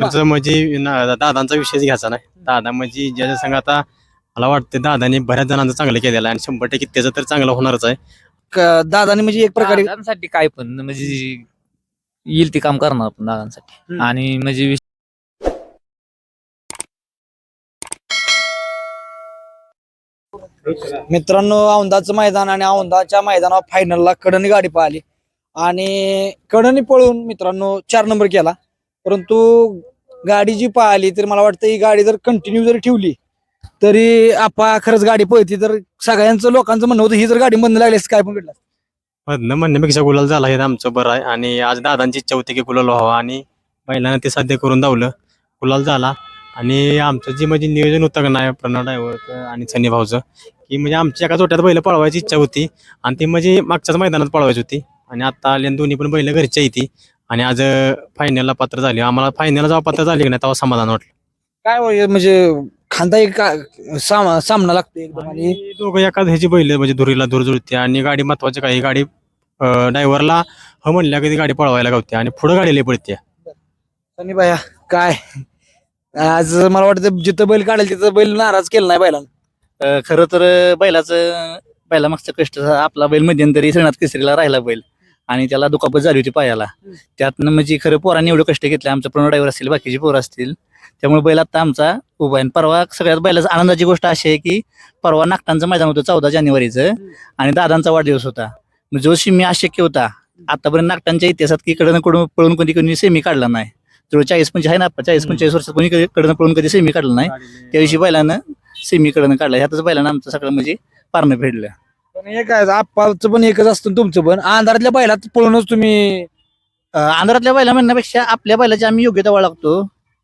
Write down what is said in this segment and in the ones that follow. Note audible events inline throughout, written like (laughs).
ड्रायव्हरचं म्हणजे ना- दादांचा विषयच घ्यायचा नाही. दादा म्हणजे ज्याच्या संग आता मला वाटतं दादाने बऱ्याच जणांचं चांगलं केलेलं आहे आणि शंभर टक्के त्याचं तर चांगलं होणारच आहे. क- दादानी म्हणजे एक प्रकारे दादांसाठी काय पण म्हणजे येईल ते काम करणार आपण दादांसाठी. हम्म. आणि म्हणजे विष- मित्रांनो औंधाचं मैदान आणि औंधाच्या मैदानावर फायनलला कडनी गाडी पाहिली आणि कडनी पळून मित्रांनो चार नंबर केला. परंतु गाडी जी पाहिली तर मला वाटतं ही गाडी जर कंटिन्यू जर ठेवली तरी आपा खरंच गाडी पळती. तर सगळ्यांचं लोकांचं म्हणणं होतं ही जर गाडी बंद लागली काय पण घडलं मधनं म्हणण्यापेक्षा गुलाल झाला हे आमचं बरं आहे. आणि आज दादांची इच्छा होती की गुलाल व्हावा आणि महिलांना ते साध्य करून धावलं. गुलाल झाला. आणि आमचं जे म्हणजे नियोजन होतं का नाही प्रणव ड्रायव्हरचं आणि सनी भाऊचं की म्हणजे आमच्या एका जोट्यात बैल पळवायची इच्छा होती. आणि ती म्हणजे मागच्याच मैदानात पळवायची होती. आणि आता आले आणि दोन्ही पण बैल घरच्या येते आणि आज फायनलला पात्र झाली. आम्हाला फायनलला जेव्हा पात्र झाली की नाही तेव्हा समाधान वाटलं. काय होय म्हणजे खांदा एक का- साम- सामना लागतो एकदम आणि आणि दोघं एकाच ह्याची बैल म्हणजे धुरीला धूर जुळते आणि गाडी महत्वाची काही गाडी ड्रायव्हरला ह म्हणल्या कधी गाडी पळवायला गावते आणि पुढे गाडी लई पडते सनी बाया काय? आज मला वाटतं जिथं बैल काढेल तिथं बैल नाराज केला नाही बैलानं. अ, खरं तर बैलाचं बैला मागचा कष्ट आपला बैल मध्यंतरी श्रीनाथ केसरीला राहिला बैल. आणि त्याला दुखापत झाली होती पायाला. त्यातनं म्हणजे खरं पोरांनी एवढे कष्ट घेतले आमचं प्रणव ड्रायव्हर असतील बाकीचे पोरं असतील. त्यामुळे बैल आता आमचा उभा आहे. परवा सगळ्यात बैलाचं आनंदाची गोष्ट अशी आहे की परवा नागटांचं मैदान होतं चौदा जानेवारीचं आणि दादांचा वाढदिवस होता. मग जो शिमी अशक्य होता आतापर्यंत नागटांच्या इतिहासात की कडनं कडून पळून कोणी कोणी सेमी काढला नाही. जवळ चाळीस पंचे आहे ना चाळीस पंचेचाळीस वर्षात कोणी कडनं पळून कधी सेमी काढला नाही. त्या दिवशी बैलानं सेमी कडनं काढला. ह्यातच बैलानं आमचं सगळं म्हणजे पारणं फेडलं. पण एक आहे आप्पाचं पण एकच असतं तुमचं पण. अंधारातल्या बैलात पळूनच तुम्ही अं, आंध्रातल्या बैला म्हणण्यापेक्षा आपल्या बैलाची आम्ही योग्यता लागतो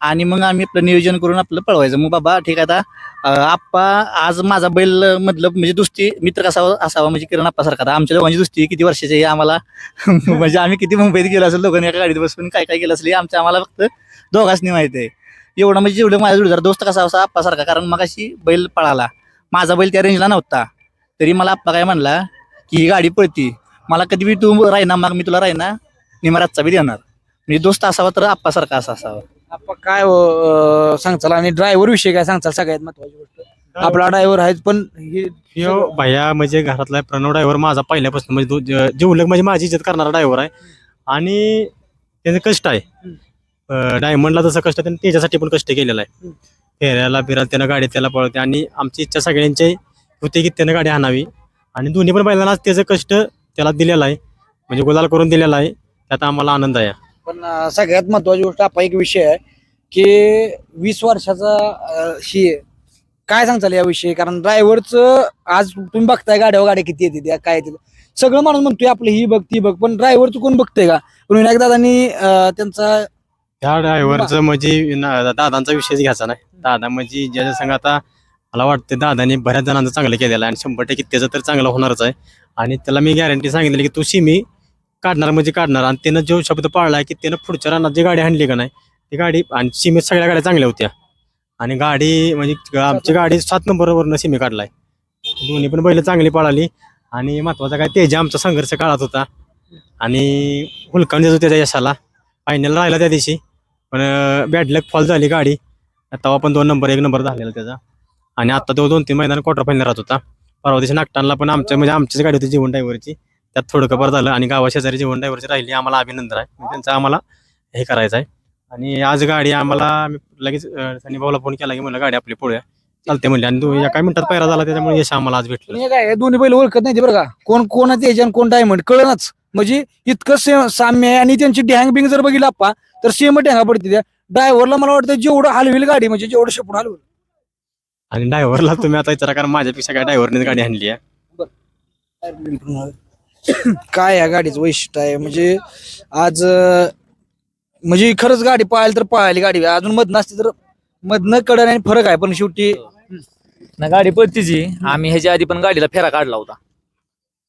आणि मग आम्ही आपलं नियोजन करून आपलं पळवायचं. मग बाबा ठीक आहे आता आप्पा आज माझा बैल मधलं म्हणजे दुस्ती मित्र कसा असावा म्हणजे किरण आप्पा सारखा आमच्या दोघांची दुस्ती किती वर्षाची आहे आम्हाला (laughs) म्हणजे आम्ही किती मुंबईत गेलो असेल दोघांनी एका गाडीत बसून काय काय केलं असेल हे आमच्या आम्हाला फक्त दोघांनी माहिती आहे. एवढं म्हणजे जेवढं माझा जोडीदार दोस्त कसा असा आप्पा सारखा कारण मग अशी बैल पळाला. माझा बैल त्या रेंजला नव्हता. तरी मला आप्पा काय म्हणला की ही गाडी पळती. मला कधी बी तू राहिना मग मी तुला राहिना निमरातचा बी देणार. म्हणजे दोस्त असावा तर आप्पा सारखा असा असावा. आप्पा काय हो, अं, सांगचाल आणि ड्रायव्हर विषयी काय सांगचाल सगळ्यात महत्वाची गोष्ट? आपला ड्रायव्हर आहे पण हे ह्यो भैया म्हणजे घरातला प्रणव ड्रायव्हर माझा पहिल्यापासून म्हणजे ज- जिवलग म्हणजे माझी इज्जत करणारा ड्रायव्हर आहे. आणि त्याचं कष्ट आहे. डायमंडला जसं कष्ट त्याने त्याच्यासाठी पण कष्ट केलेला आहे. फेऱ्याला फिरायला त्यानं गाडी त्याला पळवते. आणि आमची इच्छा सगळ्यांची होती की त्यानं गाडी आणावी. आणि दोन्ही पण बैलांना त्याचं कष्ट त्याला दिलेलं आहे. म्हणजे गुलाल करून दिलेला आहे. त्यात आम्हाला आनंद आहे. पण सगळ्यात महत्वाची गोष्ट आपला एक विषय आहे की वीस वर्षाचा ही. काय सांगचाल याविषयी कारण ड्रायव्हरचं आज तुम्ही बघताय गाड्यावर गाड्या किती येते त्या काय येते सगळं माणूस म्हणतोय आपलं ही बघ ती बघ. पण ड्रायव्हरचं कोण बघतंय का? पण विनायक दादांनी त्यांचा त्या ड्रायव्हरचं म्हणजे दादांचा विषयच घ्यायचा नाही. दादा म्हणजे ज्याच्या संग आता मला वाटतं दादाने बऱ्याच जणांचं चांगलं केलेलं आहे आणि शंभर टक्के त्याचं तर चांगलं होणारच आहे. आणि त्याला मी गॅरंटी सांगितलेली की तू सिमी काढणार म्हणजे काढणार. आणि त्यानं जो शब्द पाळला की त्यानं पुढच्या रानात जी गाडी आणली का नाही ती गाडी आणि सीमेत सगळ्या गाड्या चांगल्या होत्या. आणि गाडी म्हणजे आमची गाडी सात नंबरवरनं सिमी काढलाय. दोन्ही पण बैल चांगली पळाली. आणि महत्त्वाचा काय तेजा आमचा संघर्ष काळात होता. आणि हुलकावून देत त्याच्या यशाला. फायनल राहिला त्या दिवशी. पण बॅड लक फॉल झाली गाडी. तेव्हा पण दोन नंबर एक नंबर झालेला त्याचा. आणि आता तो दोन तीन मैदान क्वार्टर फायनल राहत होता. परवा दिवशी नागटांना पण आमच्या म्हणजे आमचीच गाडी होती जीवन ड्रायव्हरची त्यात थोडं कबर झालं आणि गावा शेजारी जीवन ड्रायव्हरची राहिली. आम्हाला अभिनंदन आहे. म्हणजे त्यांचं आम्हाला हे करायचं आहे आणि आज गाडी आम्हाला लगेच अं, सनी भाऊला फोन केला की म्हणलं गाडी आपली पुढे चालते म्हणले. आणि एका मिनिटात पायरा झाला त्याच्यामुळे यश आम्हाला आज भेटलं. काय दोन्ही बैल ओळखत नाही बरं का? कोण कोणाचे एजंट कोण डायमंड कळणच म्हणजे इतकं साम्य आहे आणि त्यांची डॅंग बिंग जर बघितलं आप्पा तर सेम डॅंगा पडते त्या. ड्रायव्हरला मला वाटतं जेवढं हलवेल गाडी म्हणजे जेवढं शेपूट हलवेल. आणि ड्रायव्हरला तुम्ही आता विचारा कारण माझ्यापेक्षा काय ड्रायव्हरने गाडी आणली आहे. काय या गाडीचं वैशिष्ट्य आहे? म्हणजे आज अं, म्हणजे खरंच गाडी पाहायला तर पाहायला गाडी. अजून मधनं असते तर मधनं कडन आणि फरक आहे पण शेवटी ना गाडी पळतीची. आम्ही ह्याच्या आधी पण गाडीला फेरा काढला होता.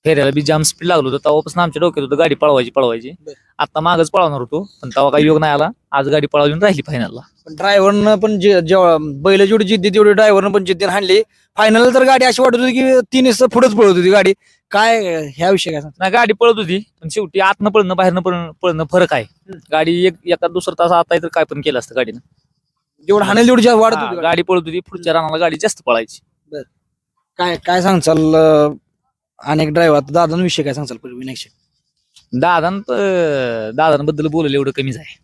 फेऱ्याला बी जाम स्पीड लागलो होतं तेव्हापासून आमच्या डोक्यात होतं गाडी पळवायची पळवायची. बर. आता मागच पळवणार होतो पण तेव्हा काही योग नाही आला. आज गाडी पळवली आणि राहिली फायनलला ड्रायव्हरनं पण जे- जेव्हा बैल जेवढी जिद्दी तेवढी ड्रायव्हरनं पण जिद्दीने हाणली. फायनल तर गाडी अशी वाटत होती की तीन पुढेच पळत होती गाडी. काय ह्या विषयी काय सांगता? नाही गाडी पळत होती पण शेवटी आतनं पळणं बाहेरनं पळणं पळणं फरक आहे. गाडी एक एका दुसरा तास आता तर काय पण केलं असतं गाडीनं. जेवढं हाणेल तेवढी जास्त वाढत हा, होती गाडी. गाडी पळत होती पुढच्या रानाला गाडी जास्त पळायची. काय काय सांगचाल अं, अनेक ड्रायव्हर दादांविषयी काय सांगचाल पहिले विनायक दादान दादांबद्दल बोललं एवढं कमीच आहे.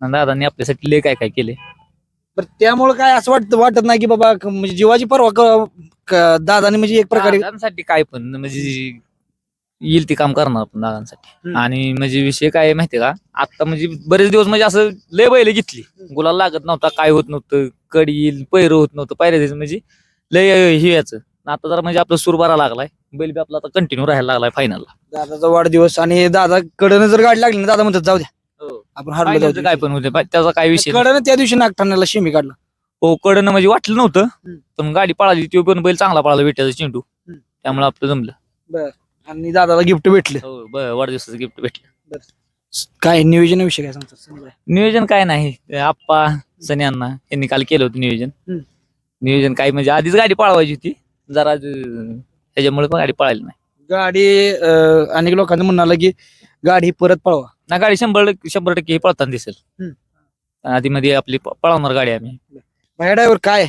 आणि दादांनी आपल्यासाठी लय काय काय केले बरं त्यामुळे काय असं वाटत वाटत नाही की बाबा क- म्हणजे जीवाची परवा क- क- दादाने म्हणजे एक प्रकारे दादांसाठी काय पण म्हणजे येईल ते काम करणार आपण दादांसाठी. हम्म. आणि म्हणजे विषय काय आहे माहितीये का? आता म्हणजे बरेच दिवस म्हणजे असं लय बैल घेतली. गुलाल लागत नव्हता काय होत नव्हतं कडी येईल पैर होत नव्हतं. पायऱ्या म्हणजे लय हे याचं आता जरा म्हणजे आपला सूर बरा लागलाय. बैल बी आपला आता कंटिन्यू राहायला लागलाय फायनलला दादाचा वाढदिवस आणि दादा कडनं जर गाडी लागली ना दादा म्हणतात जाऊ द्या. आपण हारलो जाऊ काय पण होते त्याचा काय विषय नाही. कडनं त्या दिवशी नागठाण्याला शिमी काढला. हो कडनं म्हणजे वाटलं नव्हतं हम्म. पण गाडी पळाली तो पण बैल चांगला पळाला विट्याचा चेंडू. हम्म. त्यामुळे आपलं जमलं. आणि दादाला गिफ्ट भेटलं. हो ब- वाढदिवसाचं गिफ्ट भेटलं. काय नियोजनाविषयी काय सांगतात सांगा. नियोजन काय नाही ते आप्पा सनी अण्णा यांनी काल केलं होतं नियोजन. हम्म. नियोजन काय म्हणजे आधीच गाडी पळवायची होती. जरा अं, त्याच्यामुळे पण गाडी पळायला नाही. गाडी अं, अनेक लोकांचं म्हणणं आलं की गाडी परत पळवा. ना गाडी शंभर टक्के- शंभर टक्के पळताना दिसेल. आधी मध्ये आपली प- पळवणार गाडी आम्ही. बाहेर ड्रायव्हर काय?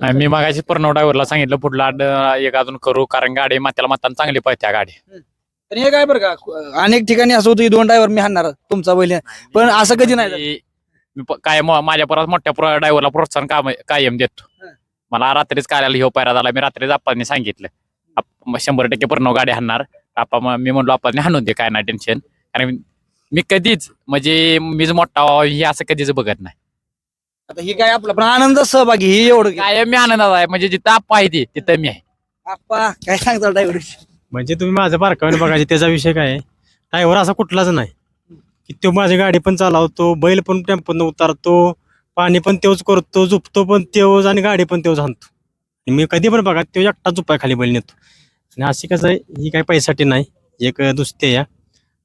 नाही, मी मागाशी पूर्ण ड्रायव्हरला सांगितलं पुढला एक अजून करू कारण गाडी मात्याला माताना चांगली पळत्या गाडी. पण हे काय बरं का? अनेक ठिकाणी असं होतं की दोन ड्रायव्हर मी हाणणार तुमचा बैल पण असं कधी नाही झालं. मी- मी प- काय म- माझ्या परत मोठ्या ड्रायव्हरला प्रोत्साहन काम कायम देतो. मला रात्रीच कार्याला ह्यो पैरा झाला. मी रात्रीच आप्पांनी सांगितलं. शंभर टक्के पूर्ण गाडी हाणणार. आप्पा म- म्हणलो आप्पांनी हाणून दे काय नाही टेन्शन कारण मी कधीच म्हणजे मीच मोठा हे असं कधीच बघत नाही. आता ही काय आपला पण आनंद सहभागी ही एवढं की. कायम मी आनंदात आहे म्हणजे जिथं आप्पा आहे ते तिथं मी आहे. आप्पा काय सांगताल ड्रायव्हर म्हणजे तुम्ही माझं बारकावून बघायचे त्याचा विषय काय ड्रायव्हर असा कुठलाच नाही. की तो माझी गाडी पण चालवतो बैल पण टेम्पोन उतारतो पाणी पण तेवच करतो झुपतो पण तेवच आणि गाडी पण तेवच आणतो. मी कधी पण बघा तो एकटा झुपाय खाली बैल नेतो. आणि अशी कसं आहे ही काही पैशासाठी नाही एक दुसते या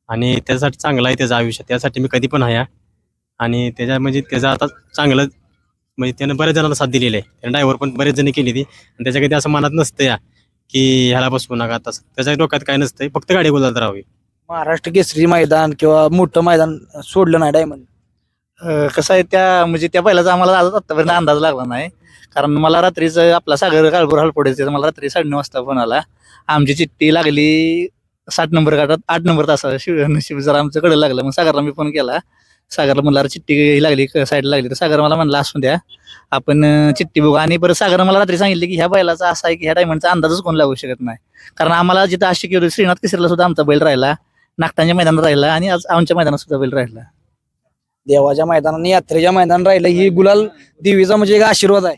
आणि त्याच्यासाठी चांगलं आहे त्याचं आयुष्य त्यासाठी मी कधी पण आहे. या. आणि त्याच्या म्हणजे त्याचं आता चांगलं म्हणजे त्यानं बऱ्याच जणांना साथ दिलेली आहे. त्यानं ड्रायव्हर पण बरेच जण केली ती. आणि त्याच्या कधी असं मनात नसतं या की ह्याला बसवू नका तसं. त्याच्या डोक्यात काय नसतंय फक्त गाडी गोलात राहावी. महाराष्ट्र केसरी मैदान किंवा मोठं मैदान सोडलं नाही डायमंड. अं, कसं आहे त्या म्हणजे त्या बैलाचा आम्हाला आज आतापर्यंत अंदाज लागला नाही. कारण मला रात्रीच आपला सागर काळभोर हलपोडायचं मला रात्री साडेनऊ वाजता फोन आला. आमची चिठ्ठी लागली सात नंबर गाठात आठ नंबर तासा शिव नशीब जरा आमचं कडे लागलं. मग सागरला मी फोन केला. सागरला म्हणला अरे चिठ्ठी ही लागली साईडला लागली. तर सागर मला म्हणला असून द्या. आपण अं, चिठ्ठी बघू. आणि परत सागर मला रात्री सांगितले की ह्या बैलाचा असा आहे की ह्या डायमंडचा अंदाजच कोण लागू शकत नाही. कारण आम्हाला जिथं आशिक होती श्रीनाथ किसरीला सुद्धा आमचा बैल राहिला. नागटांच्या मैदानात राहिला आणि आज आमच्या मैदानात सुद्धा बैल राहिला. देवाच्या मैदानाने यात्रेच्या मैदान राहिलं. ही गुलाल देवीचा म्हणजे एक आशीर्वाद आहे.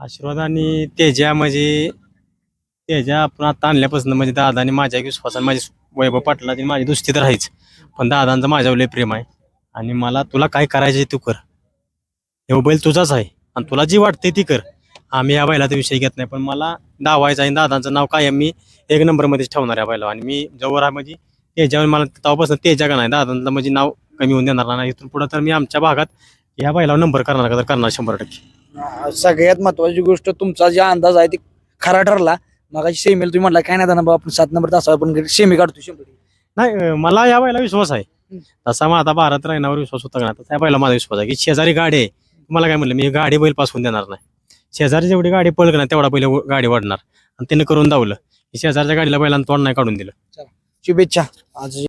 आशीर्वाद आणि तेजा म्हणजे तेजा आपण आता आणल्यापासून म्हणजे दादाने माझ्या विश्वासाने माझे वैभव आणि माझी दुस्ती तर आहेच. पण दादांचं माझ्यावर लय प्रेम आहे. आणि मला तुला काय करायचे तू कर. हे बैल तुझाच आहे. आणि तुला जी वाटते ती कर. आम्ही या बैलाचा विषय घेत नाही पण मला दावायचं आहे दादांचं नाव काय मी एक नंबरमध्येच ठेवणार या बैला आणि मी जवळ आहे म्हणजे त्याच्यावर मला तेव्हापासून तेजा का नाही दादांचं म्हणजे नाव कमी होऊन देणार नाही. इथून पुढे तर मी आमच्या भागात या बैलावर नंबर करणार का तर करणार शंभर टक्के. अं, सगळ्यात महत्वाची गोष्ट तुमचा जे अंदाज आहे ते खरा ठरला. मगाशी सेमीला तुम्ही म्हटला काय नाही जाणार बाबा आपण सात नंबर तासावर पण सेमी काढतो शंभर नाही अं, मला या बायला विश्वास आहे. तसा माझा भारत रायनावर विश्वास होता का नाही तसा या बायला माझा विश्वास आहे. की शेजारी गाडी आहे. मला काय म्हणलं मी ही गाडी बैलपासून देणार नाही. शेजारी जेवढी गाडी पळक ना तेवढा बैल गाडी वाढणार. आणि त्यानं करून दावलं. शेजारच्या गाडीला बैलांना तोंड नाही काढून दिलं. शुभेच्छा. आज